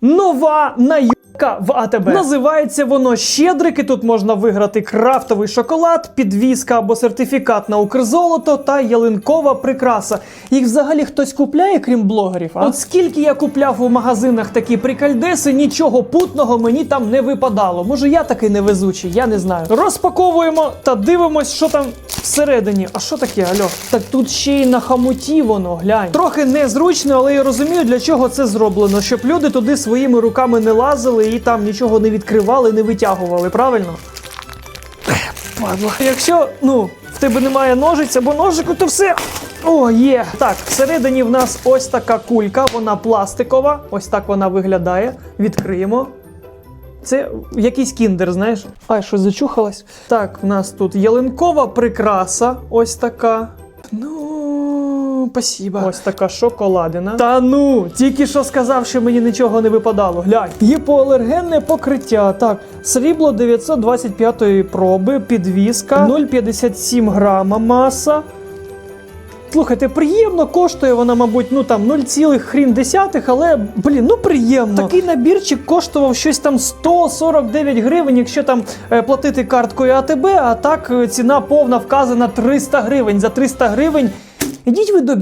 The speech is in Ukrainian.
Нова найка в АТБ. Називається воно Щедрики. Тут можна виграти крафтовий шоколад, підвізка або сертифікат на Укрзолото та ялинкова прикраса. Їх взагалі хтось купляє, крім блогерів. А? От скільки я купляв у магазинах такі прикальдеси, нічого путного мені там не випадало. Може, я такий невезучий, я не знаю. Розпаковуємо та дивимось, що там всередині. А що таке, альо? Так тут ще й на хамуті воно, глянь. Трохи незручно, але я розумію, для чого це зроблено, щоб люди туди своїми руками не лазили і там нічого не відкривали, не витягували, правильно? Ех, Падла. Якщо ну, в тебе немає ножиць або ножику, то все. О, є. Так, всередині в нас ось така кулька, вона пластикова. Ось так вона виглядає. Відкриємо. Це якийсь кіндер, знаєш? Ай, щось зачухалось. Так, в нас тут ялинкова прикраса. Ось така. Спасибо. Ось така шоколадина. Та ну, тільки що сказав, що мені нічого не випадало. Глянь. Гіпоалергенне покриття. Так, срібло 925 проби, підвіска, 0,57 грама маса. Слухайте, приємно коштує вона, мабуть, ну там 0, хрін десятих, але блін, ну приємно. Такий набірчик коштував щось там 149 гривень, якщо там е, платити карткою АТБ, а так е, ціна повна вказана 300 гривень. За 300 гривень. Ідіть ви до